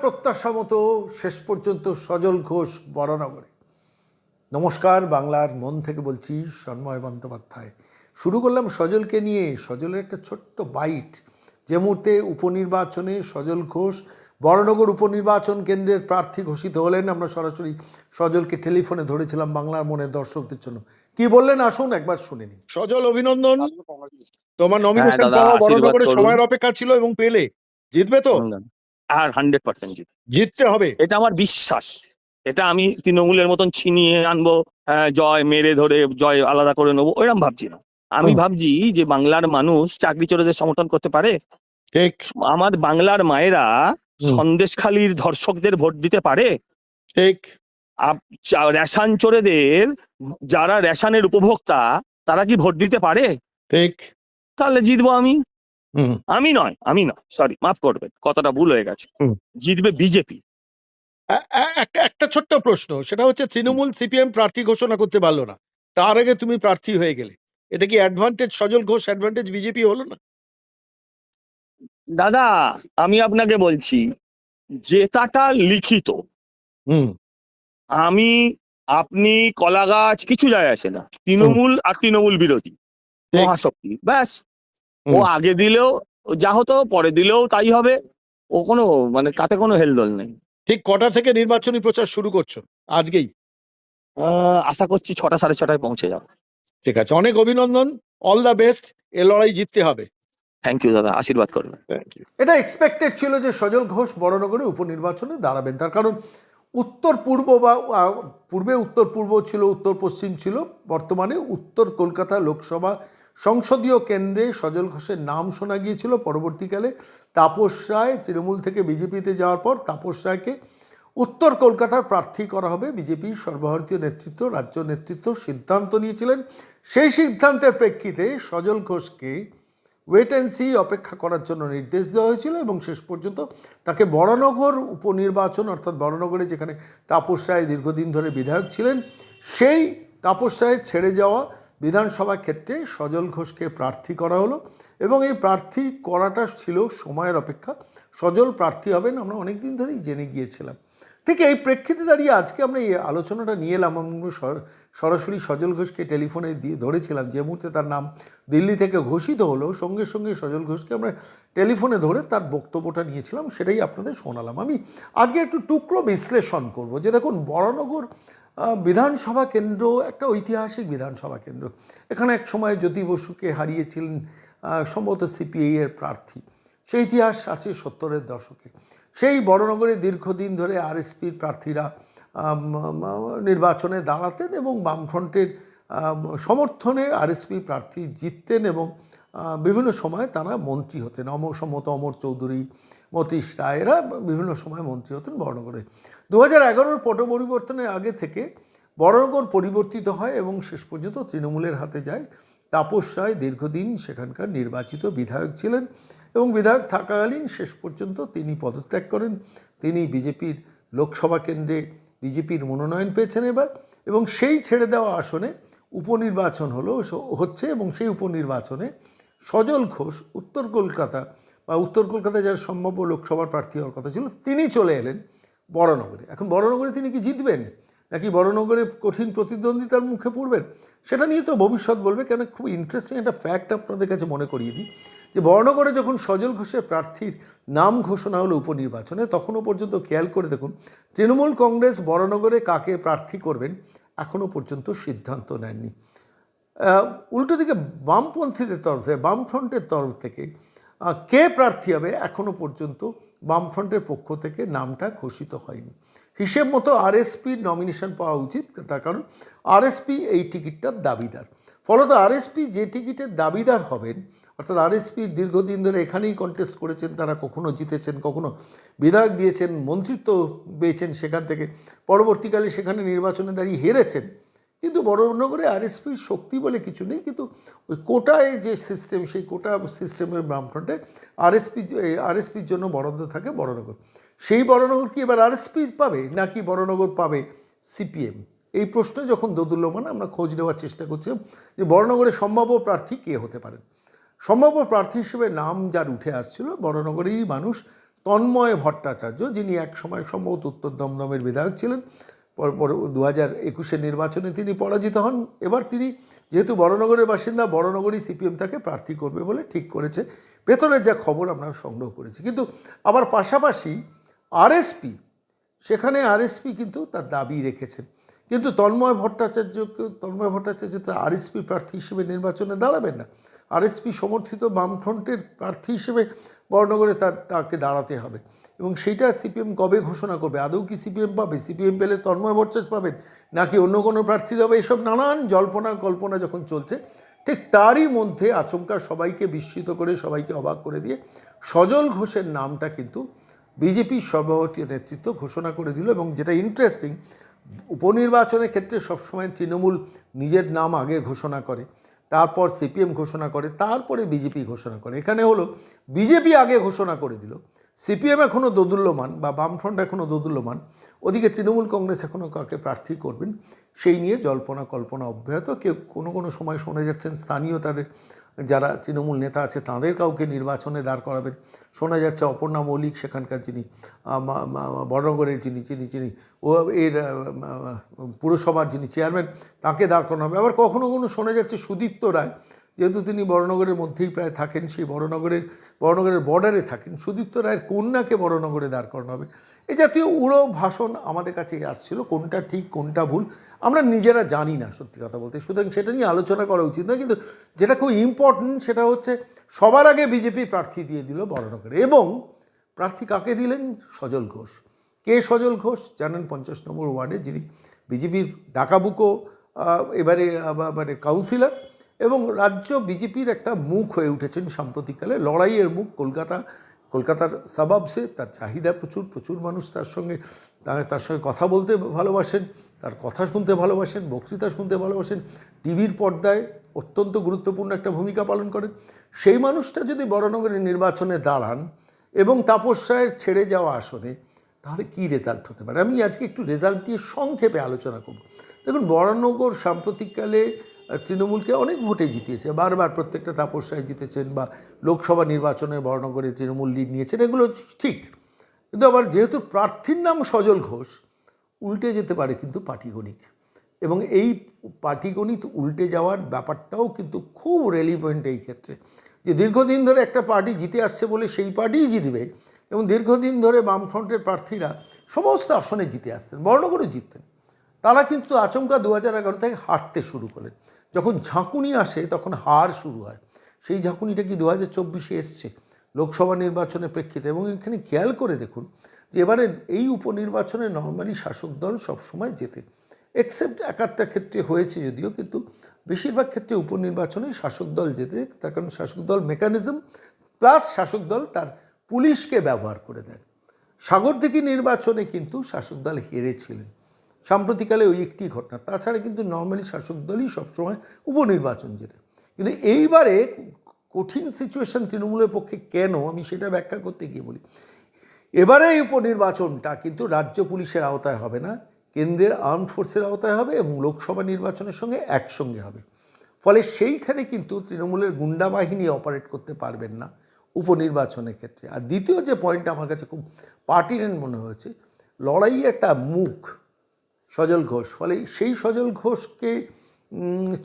প্রত্যাশা মতো শেষ পর্যন্ত সজল ঘোষ বরানগরে। নমস্কার বাংলার মন থেকে বলছি সন্ময় বন্দ্যোপাধ্যায়। শুরু করলাম সজলকে নিয়ে। সজলের একটা ছোট্ট বাইট। যে মুহূর্তে উপনির্বাচনে সজল ঘোষ বরানগর উপনির্বাচন কেন্দ্রের প্রার্থী ঘোষিত হলেন আমরা সরাসরি সজলকে টেলিফোনে ধরেছিলাম বাংলার মনের দর্শকদের জন্য। কি বললেন? আসুন একবার শুনে নিন। সজল অভিনন্দন। তোমার নমিনেশন দাদা, পাওয়া বরানগরের সময়ের অপেক্ষা ছিল এবং পেলে। জিতবে তো? আর হান্ড্রেড পার্সেন্ট জিত জিততে হবে। এটা আমার বিশ্বাস। এটা আমি তৃণমূলের মতন ছিনিয়ে আনব আহ, জয় মেরে ধরে জয় আলাদা করে নেব ওইরকম ভাবছি না। আমি ভাবছি যে বাংলার মানুষ চাকরি চোরেদের সমর্থন করতে পারে? ঠিক। আমার বাংলার মায়েরা। সন্দেশখালীর ধর্ষকদের ভোট দিতে পারে? ঠিক। রেশন চোরেদের যারা রেশনের উপভোক্তা তারা কি ভোট দিতে পারে? ঠিক। তাহলে জিতবো আমি। আমি নয় আমি নয় সরি মাফ করবেন কথাটা ভুল হয়ে গেছে। জিতবে বিজেপি। একটা- ছোট্ট প্রশ্ন সেটা হচ্ছে তৃণমূল সিপিএম প্রার্থী ঘোষণা করতে পারল না তার আগে তুমি প্রার্থী হয়ে গেলে এটা কি advantage Sajal Ghosh advantage BJP হলো না? দাদা আমি আপনাকে বলছি জেতাটা লিখিত। হুম। আমি আপনি কলা গাছ কিছু যায় আসে না তৃণমূল আর তৃণমূল বিরোধী মহাশক্তি ব্যাস। ও আগে দিলেও যা হতো পরে দিলেও তাই হবে। ও কোনো মানে তাতে কোনো হেলদোল নেই। ঠিক কটা থেকে নির্বাচনী প্রচার শুরু করছ? আজকেই? আশা করছি ছটা সাড়ে ছটায় পৌঁছে যাব। ঠিক আছে অনেক অভিনন্দন। অল দ্য বেস্ট এ লড়াই জিততে হবে। থ্যাংক ইউ দাদা আশীর্বাদ করবেন। এটা এক্সপেক্টেড ছিল যে সজল ঘোষ বড়নগরে উপনির্বাচনে দাঁড়াবেন। তার কারণ উত্তর পূর্ব বা পূর্বে উত্তর পূর্ব ছিল উত্তর পশ্চিম ছিল। বর্তমানে উত্তর কলকাতা লোকসভা সংসদীয় কেন্দ্রে সজল ঘোষের নাম শোনা গিয়েছিল। পরবর্তীকালে তাপস রায় তৃণমূল থেকে বিজেপিতে যাওয়ার পর তাপস রায়কে উত্তর কলকাতার প্রার্থী করা হবে। বিজেপির সর্বভারতীয় নেতৃত্ব, রাজ্য নেতৃত্ব সিদ্ধান্ত নিয়েছিলেন। সেই সিদ্ধান্তের প্রেক্ষিতে সজল ঘোষকে ওয়েট অ্যান্ড সি অপেক্ষা করার জন্য নির্দেশ দেওয়া হয়েছিল এবং শেষ পর্যন্ত তাকে বড়নগর উপনির্বাচন অর্থাৎ বড়নগরে যেখানে তাপস রায় দীর্ঘদিন ধরে বিধায়ক ছিলেন, সেই তাপস রায়ের ছেড়ে যাওয়া বিধানসভা ক্ষেত্রে সজল ঘোষকে প্রার্থী করা হলো এবং এই প্রার্থী করাটা ছিল সময়ের অপেক্ষা। সজল প্রার্থী হবেন আমরা অনেক দিন ধরেই জেনে গিয়েছিলাম। ঠিক এই প্রেক্ষিতে দাঁড়িয়ে আজকে আমরা এই আলোচনাটা নিয়ে এলাম। আমরা সর- সরাসরি সজল ঘোষকে টেলিফোনে দিয়ে ধরেছিলাম যে মুহূর্তে তার নাম দিল্লি থেকে ঘোষিত হলো। সঙ্গে সঙ্গে সজল ঘোষকে আমরা টেলিফোনে ধরে তার বক্তব্যটা নিয়েছিলাম, সেটাই আপনাদের শোনালাম। আমি আজকে একটু টুকরো বিশ্লেষণ করব। যে দেখুন বরানগর বিধানসভা কেন্দ্র একটা ঐতিহাসিক বিধানসভা কেন্দ্র। এখানে এক সময় জ্যোতি বসুকে হারিয়েছিলেন সম্ভবত সিপিআই এর প্রার্থী। সেই ইতিহাস আছে সত্তরের দশকে। সেই বড়নগরে দীর্ঘদিন ধরে আরএসপির প্রার্থীরা নির্বাচনে দাঁড়াতেন এবং বামফ্রন্টের সমর্থনে আরএসপি প্রার্থী জিততেন এবং বিভিন্ন সময় তারা মন্ত্রী হতেন। অমর সম্মত অমর চৌধুরী মতীশ রায় এরা বিভিন্ন সময় মন্ত্রী হতেন বড়নগরে দু হাজার এগারোর পট পরিবর্তনের আগে থেকে বড়নগর পরিবর্তিত হয় এবং শেষ পর্যন্ত তৃণমূলের হাতে যায়। তাপস রায় দীর্ঘদিন সেখানকার নির্বাচিত বিধায়ক ছিলেন এবং বিধায়ক থাকাকালীন শেষ পর্যন্ত তিনি পদত্যাগ করেন। তিনি বিজেপির লোকসভা কেন্দ্রে বিজেপির মনোনয়ন পেয়েছেন এবার এবং সেই ছেড়ে দেওয়া আসনে উপনির্বাচন হলো, হচ্ছে এবং সেই উপনির্বাচনে সজল ঘোষ, উত্তর কলকাতা বা উত্তর কলকাতায় যার সম্ভাব্য লোকসভার প্রার্থী হওয়ার কথা ছিল, তিনি চলে এলেন বড়নগরে। এখন বড়নগরে তিনি কি জিতবেন? নাকি বড়নগরে কঠিন প্রতিদ্বন্দ্বিতার মুখে পড়বেন? সেটা নিয়ে তো ভবিষ্যৎ বলবে, কেন খুব ইন্টারেস্টিং একটা ফ্যাক্ট আপনাদের কাছে মনে করিয়ে দিই, যে বর্ণগরে যখন সজল ঘোষের প্রার্থীর নাম ঘোষণা হলো উপনির্বাচনে, তখনও পর্যন্ত খেয়াল করে দেখুন, তৃণমূল কংগ্রেস বড়নগরে কাকে প্রার্থী করবেন, এখনও পর্যন্ত সিদ্ধান্ত নেননি। উল্টো দিকে বামপন্থীদের তরফে, বামফ্রন্টের তরফ থেকে কে প্রার্থী হবে এখনও পর্যন্ত বামফ্রন্টের পক্ষ থেকে নামটা ঘোষিত হয়নি। হিসেব মতো আরএসপির নমিনেশন পাওয়া উচিত, তার কারণ আরএসপি এই টিকিটটার দাবিদার। ফলত আরএসপি যে টিকিটের দাবিদার হবেন, অর্থাৎ আরএসপি দীর্ঘদিন ধরে এখানেই কন্টেস্ট করেছেন, তারা কখনো জিতেছেন, কখনো বিধায়ক দিয়েছেন, মন্ত্রিত্ব পেয়েছেন সেখান থেকে, পরবর্তীকালে সেখানে নির্বাচনে দাঁড়িয়ে হেরেছেন কিন্তু বড়নগরে আরএসপির শক্তি বলে কিছু নেই, কিন্তু ওই কোটায় যে সিস্টেম সেই কোটা সিস্টেমের বামফ্রন্টে আরএসপি আরএসপির জন্য বরাদ্দ থাকে বড়নগর। সেই বড়নগর কি এবার আরএসপি পাবে নাকি বড়নগর পাবে সিপিএম? এই প্রশ্নে যখন দোদুল্যমান, আমরা খোঁজ নেওয়ার চেষ্টা করছি যে বড়নগরে সম্ভাব্য প্রার্থী কে হতে পারেন সম্ভাব্য প্রার্থী হিসেবে নাম যার উঠে আসছিল, বড়নগরেরই মানুষ তন্ময় ভট্টাচার্য, যিনি এক সময় সম্ভবত উত্তর দমদমের বিধায়ক ছিলেন। পর দু হাজার একুশের নির্বাচনে তিনি পরাজিত হন। এবার তিনি যেহেতু বড়নগরের বাসিন্দা, বড়নগরই সিপিএম তাকে প্রার্থী করবে বলে ঠিক করেছে। ভেতরের যা খবর আমরা সংগ্রহ করেছি। কিন্তু আবার পাশাপাশি আরএসপি, সেখানে আরএসপি কিন্তু তার দাবি রেখেছেন। কিন্তু তন্ময় ভট্টাচার্যকে, তন্ময় ভট্টাচার্য তো আরএসপি প্রার্থী হিসেবে নির্বাচনে দাঁড়াবেন না। আরএসপি সমর্থিত বামফ্রন্টের প্রার্থী হিসেবে বড়নগরে তার, তাকে দাঁড়াতে হবে। এবং সেইটা সিপিএম কবে ঘোষণা করবে? আদৌ কি সিপিএম পাবে? সিপিএম পেলে তন্ময় ভট্টাচার্য পাবেন? নাকি অন্য কোনো প্রার্থী দেবে? এসব নানান জল্পনা কল্পনা যখন চলছে, ঠিক তারই মধ্যে আচমকা সবাইকে বিস্মিত করে, সবাইকে অবাক করে দিয়ে সজল ঘোষের নামটা কিন্তু বিজেপির সর্বভারতীয় নেতৃত্ব ঘোষণা করে দিল এবং যেটা ইন্টারেস্টিং উপনির্বাচনের ক্ষেত্রে সবসময় তৃণমূল নিজের নাম আগে ঘোষণা করে, তারপর সিপিএম ঘোষণা করে, তারপরে বিজেপি ঘোষণা করে। এখানে হলো বিজেপি আগে ঘোষণা করে দিল। সিপিএম এখনও দোদুল্যমান বা বামফ্রন্ট এখনও দোদুল্যমান। ওদিকে তৃণমূল কংগ্রেস এখনও কাকে প্রার্থী করবেন, সেই নিয়ে জল্পনা কল্পনা অব্যাহত। কেউ কোনো কোনো সময় শোনা যাচ্ছেন স্থানীয় তাদের, যারা তৃণমূল নেতা আছে, তাদের কাউকে নির্বাচনে দাঁড় করাবেন। শোনা যাচ্ছে অপর্ণা মৌলিক, সেখানকার যিনি বড়নগরের যিনি যিনি যিনি, ও, এর পুরসভার যিনি চেয়ারম্যান, তাকে দাঁড় করানো হবে। আবার কখনো কখনো শোনা যাচ্ছে সুদীপ্ত রায় যেহেতু তিনি বড়নগরের মধ্যেই প্রায় থাকেন, সেই বড়নগরের বড়নগরের বর্ডারে থাকেন, সুদীপ্ত রায়ের কন্যাকে বড়নগরে দাঁড় করানো হবে। এ জাতীয় উড়ো ভাষণ আমাদের কাছে আসছিল, কোনটা ঠিক, কোনটা ভুল, আমরা নিজেরা জানি না, সত্যি কথা বলতে। সুতরাং সেটা নিয়ে আলোচনা করা উচিত নয়, কিন্তু যেটা খুব ইম্পর্টেন্ট সেটা হচ্ছে সবার আগে বিজেপি প্রার্থী দিয়ে দিল বড়নগরে। এবং প্রার্থী কাকে দিলেন? সজল ঘোষ। কে সজল ঘোষ? জানেন পঞ্চাশ নম্বর ওয়ার্ডে যিনি বিজেপির ডাকাবুকো এবারে মানে কাউন্সিলর এবং রাজ্য বিজেপির একটা মুখ হয়ে উঠেছেন সাম্প্রতিককালে। লড়াইয়ের মুখ কলকাতা, কলকাতার সাবাবসে তার চাহিদা প্রচুর প্রচুর মানুষ তার সঙ্গে তার সঙ্গে কথা বলতে ভালোবাসেন, তার কথা শুনতে ভালোবাসেন, বক্তৃতা শুনতে ভালোবাসেন, টিভির পর্দায় অত্যন্ত গুরুত্বপূর্ণ একটা ভূমিকা পালন করেন। সেই মানুষটা যদি বড়নগরের নির্বাচনে দাঁড়ান এবং তাপস রায়ের ছেড়ে যাওয়া আসনে, তাহলে কি রেজাল্ট হতে পারে? আমি আজকে একটু রেজাল্ট দিয়ে সংক্ষেপে আলোচনা করব। দেখুন বরানগর সাম্প্রতিককালে তৃণমূলকে অনেক ভোটে জিতিয়েছে। বারবার প্রত্যেকটা তাপস রায় জিতেছেন বা লোকসভা নির্বাচনে বরানগরে তৃণমূল লিড নিয়েছেন, এগুলো ঠিক। কিন্তু আবার যেহেতু প্রার্থীর নাম সজল ঘোষ, উল্টে যেতে পারে কিন্তু পাটিগণিক এবং এই পাটিগণিত উল্টে যাওয়ার ব্যাপারটাও কিন্তু খুব রেলিভেন্ট এই ক্ষেত্রে। যে দীর্ঘদিন ধরে একটা পার্টি জিতে আসছে বলে সেই পার্টিই জিতবে এবং দীর্ঘদিন ধরে বামফ্রন্টের প্রার্থীরা সমস্ত আসনে জিতে আসতেন বর্ণগরও জিততেন। তারা কিন্তু আচমকা দু হাজার এগারো থেকে হারতে শুরু করেন যখন ঝাঁকুনি আসে, তখন হার শুরু হয়। সেই ঝাঁকুনিটা কি দু হাজার চব্বিশে এসছে লোকসভা নির্বাচনের প্রেক্ষিতে? এবং এখানে খেয়াল করে দেখুন যে এবারে এই উপনির্বাচনে নর্মালি শাসক দল সবসময় জেতে। এক্সেপ্ট একাত্তর ক্ষেত্রে হয়েছে যদিও, কিন্তু বেশিরভাগ ক্ষেত্রে উপনির্বাচনে শাসক দল জেতে। তার কারণ শাসক দল মেকানিজম প্লাস শাসক দল তার পুলিশকে ব্যবহার করে দেন সাগরদিঘি নির্বাচনে কিন্তু শাসক দল হেরেছিলেন। সাম্প্রতিককালে ওই একটি ঘটনা। তাছাড়া কিন্তু নর্মালি শাসক দলই সবসময় উপনির্বাচন যেতে কিন্তু এইবারে কঠিন সিচুয়েশন তৃণমূলের পক্ষে কেন? আমি সেটা ব্যাখ্যা করতে গিয়ে বলি। এবারে এই উপনির্বাচনটা কিন্তু রাজ্য পুলিশের আওতায় হবে না, কেন্দ্রের আর্ম ফোর্সের আওতায় হবে এবং লোকসভা নির্বাচনের সঙ্গে একসঙ্গে হবে। ফলে সেইখানে কিন্তু তৃণমূলের গুন্ডা বাহিনী অপারেট করতে পারবেন না উপনির্বাচনের ক্ষেত্রে। আর দ্বিতীয় যে পয়েন্টটা আমার কাছে খুব পার্টিনেন্ট মনে হয়েছে লড়াই একটা মুখ সজল ঘোষ। ফলে সেই সজল ঘোষকে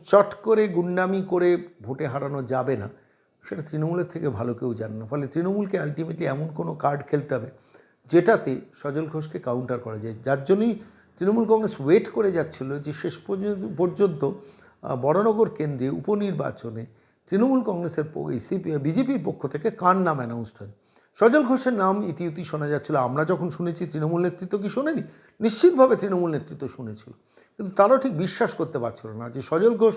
চট করে গুন্ডামি করে ভোটে হারানো যাবে না। সেটা তৃণমূলের থেকে ভালো কেউ জানে না। ফলে তৃণমূলকে আলটিমেটলি এমন কোনো কার্ড খেলতে হবে যেটাতে সজল ঘোষকে কাউন্টার করা যায়। যার জন্যই তৃণমূল কংগ্রেস ওয়েট করে যাচ্ছিল যে শেষ পর্যন্ত আহ, কেন্দ্রে উপনির্বাচনে তৃণমূল কংগ্রেসের সিপি বিজেপির পক্ষ থেকে কার নাম অ্যানাউন্সড হয়। সজল ঘোষের নাম ইতিউতি শোনা যাচ্ছিল। আমরা যখন শুনেছি, তৃণমূল নেতৃত্ব কি শোনেনি? নিশ্চিতভাবে তৃণমূল নেতৃত্ব শুনেছিল। কিন্তু তারাও ঠিক বিশ্বাস করতে পারছিল না যে সজল ঘোষ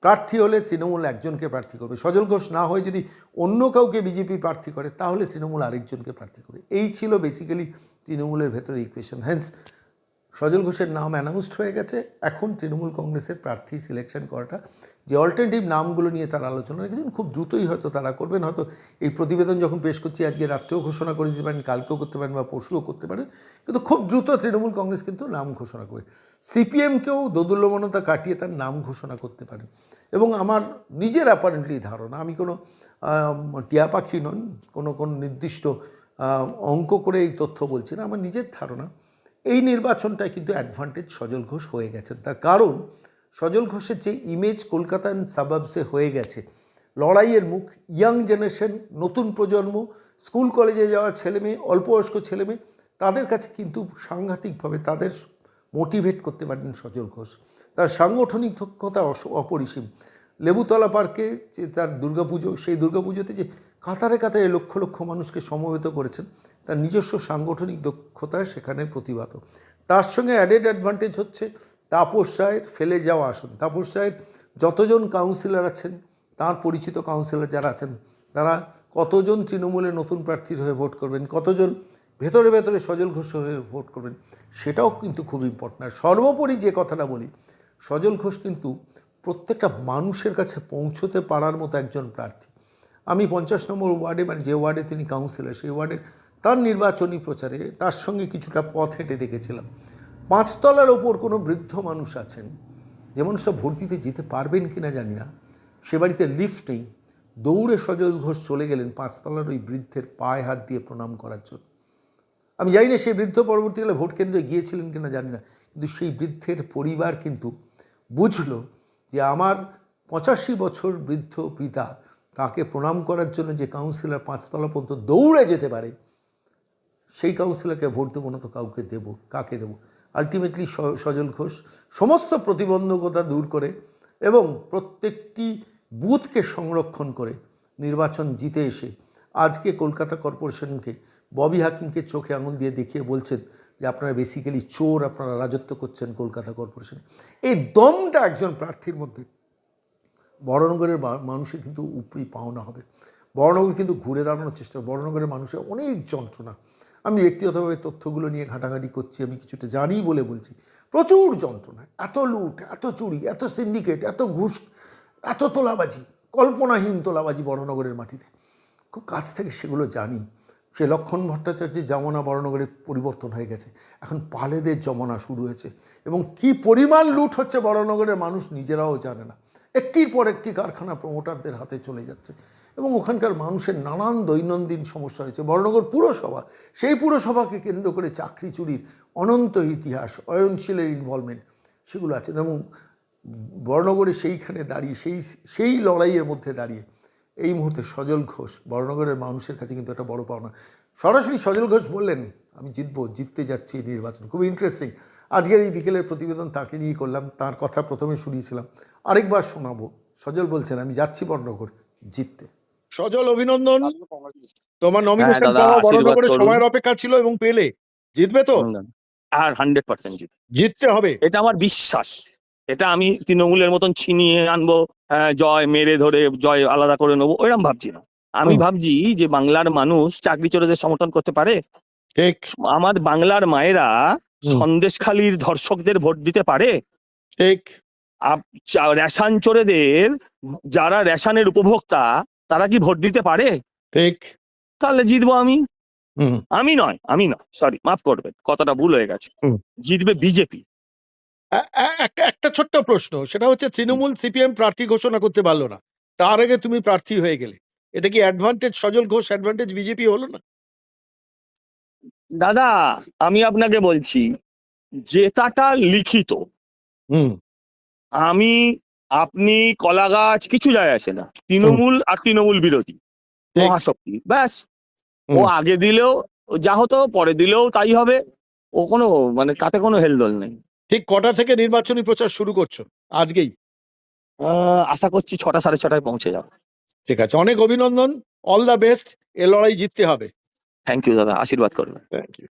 প্রার্থী হলে তৃণমূল একজনকে প্রার্থী করবে। সজল ঘোষ না হয়ে যদি অন্য কাউকে বিজেপি প্রার্থী করে, তাহলে তৃণমূল আরেকজনকে প্রার্থী করবে। এই ছিল বেসিক্যালি তৃণমূলের ভেতরে ইকুয়েশন হ্যান্স সজল ঘোষের নাম অ্যানাউন্সড হয়ে গেছে। এখন তৃণমূল কংগ্রেসের প্রার্থী সিলেকশন করাটা যে অল্টারনেটিভ নামগুলো নিয়ে তারা আলোচনা রেখেছেন, খুব দ্রুতই হয়তো তারা করবেন। হয়তো এই প্রতিবেদন যখন পেশ করছি, আজকে রাত্রেও ঘোষণা করে দিতে পারেন, কালকেও করতে পারেন বা পরশুও করতে পারেন, কিন্তু খুব দ্রুত তৃণমূল কংগ্রেস কিন্তু নাম ঘোষণা করে সিপিএমকেও দোদুল্যমানতা কাটিয়ে তার নাম ঘোষণা করতে পারেন। এবং আমার নিজের অ্যাপারেন্টলি ধারণা, আমি কোনো টিয়া পাখি নন কোনো কোনো নির্দিষ্ট অঙ্ক করে এই তথ্য বলছি না। আমার নিজের ধারণা, এই নির্বাচনটায় কিন্তু অ্যাডভান্টেজ সজল ঘোষ হয়ে গেছেন। তার কারণ সজল ঘোষের যে ইমেজ কলকাতা অ্যান্ড সাবাবসে হয়ে গেছে, লড়াইয়ের মুখ ইয়াং জেনারেশন নতুন প্রজন্ম স্কুল কলেজে যাওয়া ছেলেমেয়ে অল্প বয়স্ক ছেলেমেয়ে তাদের কাছে কিন্তু সাংঘাতিকভাবে তাদের মোটিভেট করতে পারেন সজল ঘোষ। তার সাংগঠনিক দক্ষতা অপরিসীম। লেবুতলা পার্কে যে তার দুর্গাপুজো, সেই দুর্গাপুজোতে যে কাতারে কাতারে লক্ষ লক্ষ মানুষকে সমবেত করেছেন, তার নিজস্ব সাংগঠনিক দক্ষতা সেখানে প্রতিভাত। তার সঙ্গে অ্যাডেড অ্যাডভান্টেজ হচ্ছে তাপস রায়ের ফেলে যাওয়া আসন। তাপস রায়ের যতজন কাউন্সিলর আছেন, তার পরিচিত কাউন্সিলর যারা আছেন, তারা কতজন তৃণমূলে নতুন প্রার্থীর হয়ে ভোট করবেন, কতজন ভেতরে ভেতরে সজল ঘোষ হয়ে ভোট করবেন, সেটাও কিন্তু খুব ইম্পর্টেন্ট আর সর্বোপরি যে কথাটা বলি, সজল ঘোষ কিন্তু প্রত্যেকটা মানুষের কাছে পৌঁছতে পারার মতো একজন প্রার্থী। আমি পঞ্চাশ নম্বর ওয়ার্ডে মানে যে ওয়ার্ডে তিনি কাউন্সিলর সেই ওয়ার্ডে তার নির্বাচনী প্রচারে তার সঙ্গে কিছুটা পথ হেঁটে দেখেছিলাম। পাঁচতলার ওপর কোনো বৃদ্ধ মানুষ আছেন, যে মানুষটা ভোট দিতে যেতে পারবেন কি না জানি না, সে বাড়িতে লিফট নেই, দৌড়ে সজল ঘোষ চলে গেলেন পাঁচতলার ওই বৃদ্ধের পায়ে হাত দিয়ে প্রণাম করার জন্য। আমি জানি না সেই বৃদ্ধ পরবর্তীকালে ভোট কেন্দ্রে গিয়েছিলেন কিনা জানি না, কিন্তু সেই বৃদ্ধের পরিবার কিন্তু বুঝলো যে আমার পঁচাশি বছর বৃদ্ধ পিতা তাকে প্রণাম করার জন্য যে কাউন্সিলর পাঁচতলা পর্যন্ত দৌড়ে যেতে পারে, সেই কাউন্সিলরকে ভোট দেবো না তো কাউকে দেবো, কাকে দেব? আলটিমেটলি সজল ঘোষ, সমস্ত প্রতিবন্ধকতা দূর করে এবং প্রত্যেকটি বুথকে সংরক্ষণ করে নির্বাচন জিতে এসে আজকে কলকাতা কর্পোরেশনকে ববি হাকিমকে চোখে আঙুল দিয়ে দেখিয়ে বলছেন যে আপনারা বেসিক্যালি চোর, আপনারা রাজত্ব করছেন কলকাতা কর্পোরেশনে। এই দমটা একজন প্রার্থীর মধ্যে, বড়নগরের মানুষের কিন্তু উপরি পাওনা হবে। বড়নগর কিন্তু ঘুরে দাঁড়ানোর চেষ্টা, বড়নগরের মানুষের অনেক যন্ত্রণা। আমি ব্যক্তিগতভাবে তথ্যগুলো নিয়ে ঘাটাঘাটি করছি, আমি কিছুটা জানি বলে বলছি। প্রচুর যন্ত্রণা, এত লুট, এত চুরি, এত সিন্ডিকেট এত ঘুষ, এত তোলাবাজি, কল্পনাহীন তোলাবাজি বড়নগরের মাটিতে। খুব কাছ থেকে সেগুলো জানি। সে লক্ষণ ভট্টাচার্যের জামানা বড়নগরে পরিবর্তন হয়ে গেছে। এখন পালেদের জমানা শুরু হয়েছে। এবং কি পরিমাণ লুট হচ্ছে বড়নগরের মানুষ নিজেরাও জানে না। একটির পর একটি কারখানা প্রমোটারদের হাতে চলে যাচ্ছে। এবং ওখানকার মানুষের নানান দৈনন্দিন সমস্যা হয়েছে। বড়নগর পুরসভা, সেই পুরসভাকে কেন্দ্র করে চাকরি চুরির অনন্ত ইতিহাস, অয়নশীলের ইনভলভমেন্ট সেগুলো আছে। এবং বর্ণগরে সেইখানে দাঁড়িয়ে, সেই সেই লড়াইয়ের মধ্যে দাঁড়িয়ে এই মুহূর্তে সজল ঘোষ বর্ণগরের মানুষের কাছে কিন্তু একটা বড় পাওনা। সরাসরি সজল ঘোষ বললেন, আমি জিতবো, জিততে যাচ্ছি নির্বাচন। খুব ইন্টারেস্টিং আজকের এই বিকেলের প্রতিবেদন তাকে নিয়েই করলাম, তার কথা প্রথমে শুনিয়েছিলাম। আরেকবার শোনাবো। সজল বলছেন, আমি যাচ্ছি বর্ণগর জিততে। সজল অভিনন্দন। তোমার nomination দাদা, পাওয়া বড়নগরের করুন। সময়ের অপেক্ষা ছিল এবং পেলে। জিতবে তো? আর হান্ড্রেড পার্সেন্ট জিত। জিততে হবে। এটা আমার বিশ্বাস। এটা আমি তৃণমূলের মতন ছিনিয়ে আনব আহ, জয় মেরে ধরে জয় আলাদা করে নেব ওইরকম ভাবছি না। আমি ভাবছি যে বাংলার মানুষ চাকরি চোরেদের সমর্থন করতে পারে? ঠিক। আমার বাংলার মায়েরা। সন্দেশখালীর ধর্ষকদের ভোট দিতে পারে? ঠিক। আপ- রেশন চোরেদের যারা রেশনের উপভোক্তা তারা কি ভোট দিতে পারে? ঠিক। তাহলে জিতবো আমি। আমি নয় আমি নয় সরি মাফ করবেন কথাটা ভুল হয়ে গেছে। জিতবে বিজেপি। একটা একটা ছোট্ট প্রশ্ন সেটা হচ্ছে তৃণমূল সিপিএম প্রার্থী ঘোষণা করতে পারল না। তার আগে তুমি প্রার্থী হয়ে গেলে। এটা কি advantage Sajal Ghosh advantage BJP হলো না? দাদা আমি আপনাকে বলছি জেতাটা লিখিত। হুম। আমি আপনি কলা গাছ কিছু যায় আসে না। তৃণমূল আর তৃণমূল বিরোধী। মহাশক্তি। ব্যাস। ও আগে দিলেও যা হতো পরে দিলেও তাই হবে। ও কোনো মানে তাতে কোনো হেলদোল নেই। ঠিক কটা থেকে নির্বাচনী প্রচার শুরু করছ? আজকেই? আশা করছি ছটা সাড়ে ছটায় পৌঁছে যাবে। ঠিক আছে। অনেক অভিনন্দন। All the best. এ লড়াই জিততে হবে। থ্যাংক ইউ দাদা। আশীর্বাদ করবেন। Thank you.